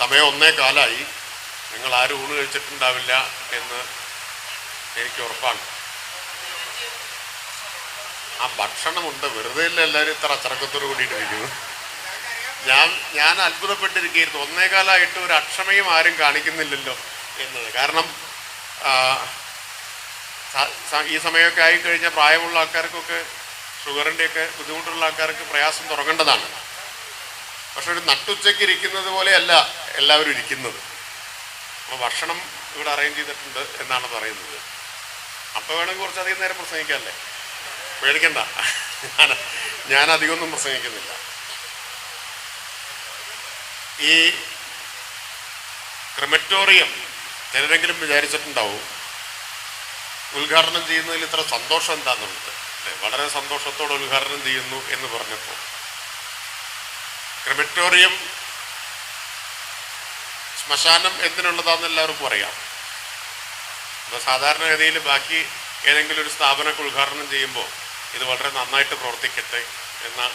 സമയം ഒന്നേ കാലായി. നിങ്ങൾ ആരും ഊണ് കഴിച്ചിട്ടുണ്ടാവില്ല എന്ന് എനിക്ക് ഉറപ്പാണ്. ആ ഭക്ഷണമുണ്ട് വെറുതെ ഇല്ല എല്ലാവരും ഇത്ര അച്ചടക്കത്തോട് കൂടിയിട്ട് ഇരിക്കുന്നു. ഞാൻ ഞാൻ അത്ഭുതപ്പെട്ടിരിക്കുകയായിരുന്നു. ഒന്നേകാലായിട്ട് ഒരു അക്ഷമയും ആരും കാണിക്കുന്നില്ലല്ലോ എന്നത്. കാരണം ഈ സമയമൊക്കെ ആയിക്കഴിഞ്ഞാൽ പ്രായമുള്ള ആൾക്കാർക്കൊക്കെ ഷുഗറിന്റെയൊക്കെ ബുദ്ധിമുട്ടുള്ള ആൾക്കാർക്ക് പ്രയാസം തുടങ്ങേണ്ടതാണ്. പക്ഷെ ഒരു നട്ടുച്ചയ്ക്ക് ഇരിക്കുന്നത് പോലെയല്ല എല്ലാവരും ഇരിക്കുന്നത്. അപ്പോൾ ഭക്ഷണം ഇവിടെ അറേഞ്ച് ചെയ്തിട്ടുണ്ട് എന്നാണ് പറയുന്നത്. അപ്പോൾ വേണമെങ്കിൽ കുറച്ചധികം നേരം പ്രസംഗിക്കാമല്ലേ പേടിക്കണ്ട. ഞാൻ അധികമൊന്നും പ്രസംഗിക്കുന്നില്ല. ഈ ക്രിമറ്റോറിയം ചിലരെങ്കിലും വിചാരിച്ചിട്ടുണ്ടാവും. ഉദ്ഘാടനം ചെയ്യുന്നതിൽ ഇത്ര സന്തോഷം എന്താണെന്നുള്ളത്? വളരെ സന്തോഷത്തോടെ ഉദ്ഘാടനം ചെയ്യുന്നു എന്ന് പറഞ്ഞപ്പോൾ. ക്രിമറ്റോറിയം ശ്മശാനം എന്തിനുള്ളതാണെന്ന് എല്ലാവർക്കും അറിയാം. അപ്പോൾ സാധാരണഗതിയിൽ ബാക്കി ഏതെങ്കിലും ഒരു സ്ഥാപനമൊക്കെ ഉദ്ഘാടനം ചെയ്യുമ്പോൾ ഇത് വളരെ നന്നായിട്ട് പ്രവർത്തിക്കട്ടെ എന്ന്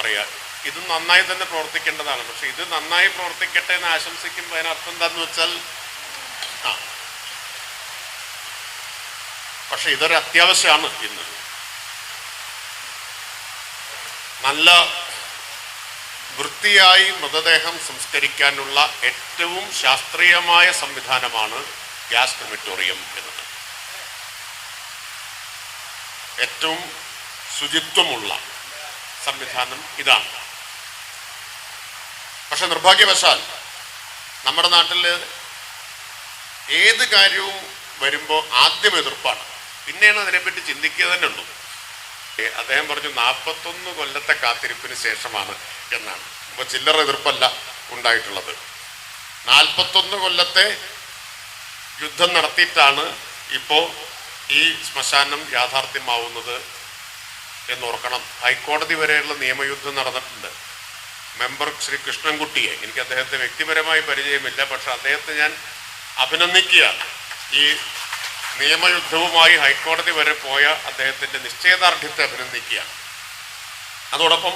പറയാ. ഇത് നന്നായി തന്നെ പ്രവർത്തിക്കേണ്ടതാണ്. പക്ഷെ ഇത് നന്നായി പ്രവർത്തിക്കട്ടെ എന്ന് ആശംസിക്കുമ്പോൾ അതിനർത്ഥം എന്താന്ന് വെച്ചാൽ ആ. പക്ഷെ ഇതൊരു അത്യാവശ്യമാണ് ഇന്ന്. നല്ല വൃത്തിയായി മൃതദേഹം സംസ്കരിക്കാനുള്ള ഏറ്റവും ശാസ്ത്രീയമായ സംവിധാനമാണ് ഗ്യാസ് ക്രിമിറ്റോറിയം എന്നത്. ഏറ്റവും ശുചിത്വമുള്ള സംവിധാനം ഇതാണ്. പക്ഷെ നിർഭാഗ്യവശാൽ നമ്മുടെ നാട്ടിൽ ഏത് കാര്യവും വരുമ്പോൾ ആദ്യം എതിർപ്പാണ്. പിന്നെയാണ് അതിനെപ്പറ്റി ചിന്തിക്കുക തന്നെ ഉള്ളൂ. അദ്ദേഹം പറഞ്ഞു നാൽപ്പത്തൊന്ന് കൊല്ലത്തെ കാത്തിരിപ്പിന് ശേഷമാണ് എന്നാണ്. അപ്പോൾ ചില്ലറ എതിർപ്പല്ല ഉണ്ടായിട്ടുള്ളത്. നാൽപ്പത്തൊന്ന് കൊല്ലത്തെ യുദ്ധം നടത്തിയിട്ടാണ് ഇപ്പോൾ ഈ ശ്മശാനം യാഥാർത്ഥ്യമാവുന്നത് എന്നോർക്കണം. ഹൈക്കോടതി വരെയുള്ള നിയമയുദ്ധം നടന്നിട്ടുണ്ട്. മെമ്പർ ശ്രീ കൃഷ്ണൻകുട്ടിയെ. എനിക്ക് അദ്ദേഹത്തെ വ്യക്തിപരമായി പരിചയമില്ല പക്ഷെ അദ്ദേഹത്തെ ഞാൻ അഭിനന്ദിക്കുകയാണ്. ഈ നിയമയുദ്ധവുമായി ഹൈക്കോടതി വരെ പോയ അദ്ദേഹത്തിന്റെ നിശ്ചയദാർഢ്യത്തെ അഭിനന്ദിക്കുകയാണ്. അതോടൊപ്പം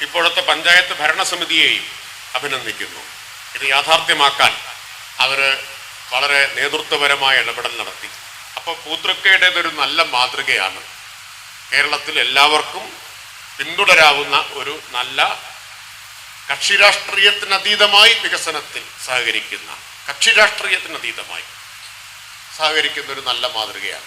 ഇപ്പോഴത്തെ പഞ്ചായത്ത് ഭരണസമിതിയെയും അഭിനന്ദിക്കുന്നു. ഇത് യാഥാർത്ഥ്യമാക്കാൻ അവർ വളരെ നേതൃത്വപരമായ ഇടപെടൽ നടത്തി. അപ്പോൾ പൂത്രക്കയുടേതൊരു നല്ല മാതൃകയാണ്. കേരളത്തിൽ എല്ലാവർക്കും പിന്തുടരാവുന്ന ഒരു നല്ല കക്ഷി രാഷ്ട്രീയത്തിനതീതമായി വികസനത്തിൽ സഹകരിക്കുന്ന കക്ഷി രാഷ്ട്രീയത്തിനതീതമായി സഹകരിക്കുന്ന ഒരു നല്ല മാതൃകയാണ്.